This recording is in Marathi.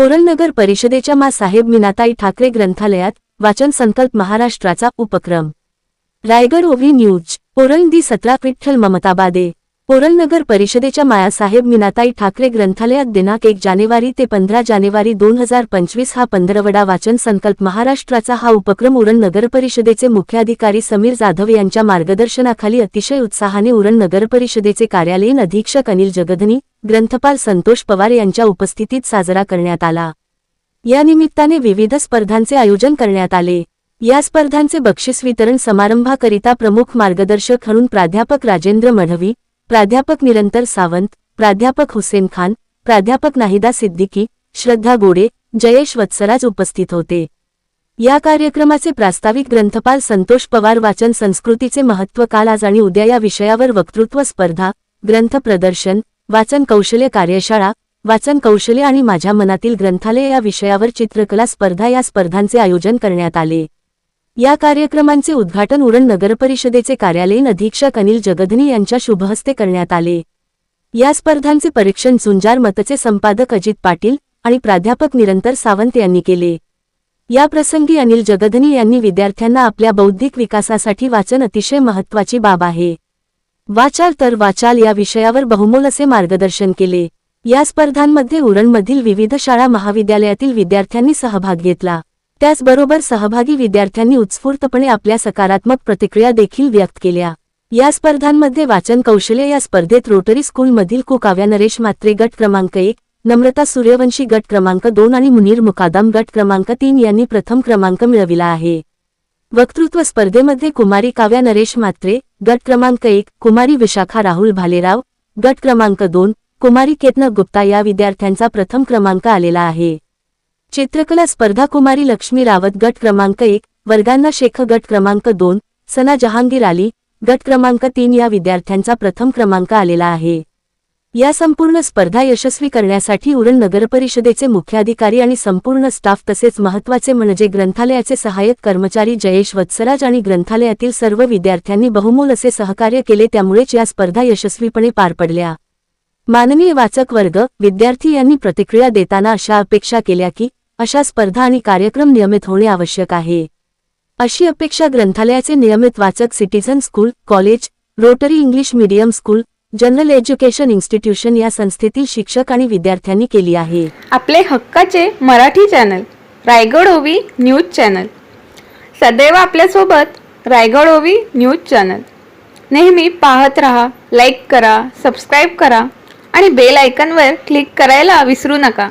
पोरलनगर परिषदेच्या मा साहेब मीनाताई ठाकरे ग्रंथालयात वाचन संकल्प महाराष्ट्राचा उपक्रम. रायगड ओव्ही न्यूज पोरलदी सतरा विठ्ठल ममताबादे पोरलनगर परिषदेच्या मायासाहेब मीनाताई ठाकरे ग्रंथालयात दिनांक एक जानेवारी ते पंधरा जानेवारी दोन हजार पंचवीस हा पंधरवडा वाचन संकल्प महाराष्ट्राचा हा उपक्रम उरण नगर परिषदेचे मुख्याधिकारी समीर जाधव यांच्या मार्गदर्शनाखाली अतिशय उत्साहाने उरण नगर परिषदेचे कार्यालयीन अधीक्षक अनिल जगधनी ग्रंथपाल संतोष पवार यांच्या उपस्थितीत साजरा करण्यात आला. या निमित्ताने विविध स्पर्धांचे आयोजन करण्यात आले. या स्पर्धांचे बक्षीस वितरण समारंभाकरिता प्रमुख मार्गदर्शक म्हणून प्राध्यापक राजेंद्र मढवी प्राध्यापक निरंतर सावंत प्राध्यापक हुसेन खान प्राध्यापक नाहिदा सिद्दीकी श्रद्धा गोडे जयेश वत्सराज उपस्थित होते. या कार्यक्रमाचे प्रास्ताविक ग्रंथपाल संतोष पवार वाचन संस्कृतीचे महत्त्व काल आज आणि उद्या या विषयावर वक्तृत्व स्पर्धा ग्रंथ प्रदर्शन वाचन कौशल्य कार्यशाळा वाचन कौशल्य आणि माझ्या मनातील ग्रंथालय या विषयावर चित्रकला स्पर्धा या स्पर्धांचे आयोजन करण्यात आले. या कार्यक्रमांचे उद्घाटन उरण नगरपरिषदेचे कार्यालयीन अधीक्षक अनिल जगधनी यांच्या शुभहस्ते करण्यात आले. या स्पर्धांचे परीक्षण झुंजार मतचे संपादक अजित पाटील आणि प्राध्यापक निरंतर सावंत यांनी केले. या प्रसंगी अनिल जगधनी यांनी विद्यार्थ्यांना आपल्या बौद्धिक विकासासाठी वाचन अतिशय महत्त्वाची बाब आहे. वाचाल तर वाचाल या विषयावर बहुमोल असे मार्गदर्शन केले. या स्पर्धांमध्ये उरणमधील विविध शाळा महाविद्यालयातील विद्यार्थ्यांनी सहभाग घेतला. त्याचबरोबर सहभागी विद्यार्थ्यांनी उत्स्फूर्तपणे आपल्या सकारात्मक प्रतिक्रिया देखील व्यक्त केल्या. या स्पर्धांमध्ये वाचन कौशल्य या स्पर्धेत रोटरी स्कूलमधील कुकाव्या नरेश मात्रे गट क्रमांक एक नम्रता सूर्यवंशी गट क्रमांक दोन आणि मुनीर मुकादम गट क्रमांक तीन यांनी प्रथम क्रमांक मिळविला आहे. वक्तृत्व स्पर्धेमध्ये कुमारी काव्या नरेश मात्रे गट क्रमांक एक कुमारी विशाखा राहुल भालेराव गट क्रमांक दोन कुमारी केतन गुप्ता या विद्यार्थ्यांचा प्रथम क्रमांक आलेला आहे. चित्रकला स्पर्धा कुमारी लक्ष्मी रावत गट क्रमांक एक वर्गांना शेख गट क्रमांक दोन सना जहांगीर आली गट क्रमांक तीन या विद्यार्थ्यांचा प्रथम क्रमांक आलेला आहे. या संपूर्ण स्पर्धा यशस्वी करण्यासाठी उरण नगरपरिषदेचे मुख्याधिकारी आणि संपूर्ण स्टाफ तसेच महत्त्वाचे म्हणजे ग्रंथालयाचे सहाय्यक कर्मचारी जयेश वत्सराज आणि ग्रंथालयातील सर्व विद्यार्थ्यांनी बहुमोल असे सहकार्य केले त्यामुळेच या स्पर्धा यशस्वीपणे पार पडल्या. माननीय वाचक वर्ग विद्यार्थी यांनी प्रतिक्रिया देताना अशा अपेक्षा केल्या की अशा स्पर्धा आणि कार्यक्रम नियमित होणे आवश्यक आहे. अशी अपेक्षा ग्रंथालयाचे नियमित वाचक citizen school college rotary English medium school general education institution या संस्थेतील शिक्षक आणि विद्यार्थ्यांनी केली आहे. आपले हक्काचे मराठी चॅनल रायगड ओवी न्यूज चॅनल. सदैव आपल्यासोबत रायगड ओवी न्यूज चॅनल. नेहमी पाहत रहा लाईक करा सबस्क्राईब करा आणि बेल आयकनवर क्लिक करायला विसरू नका.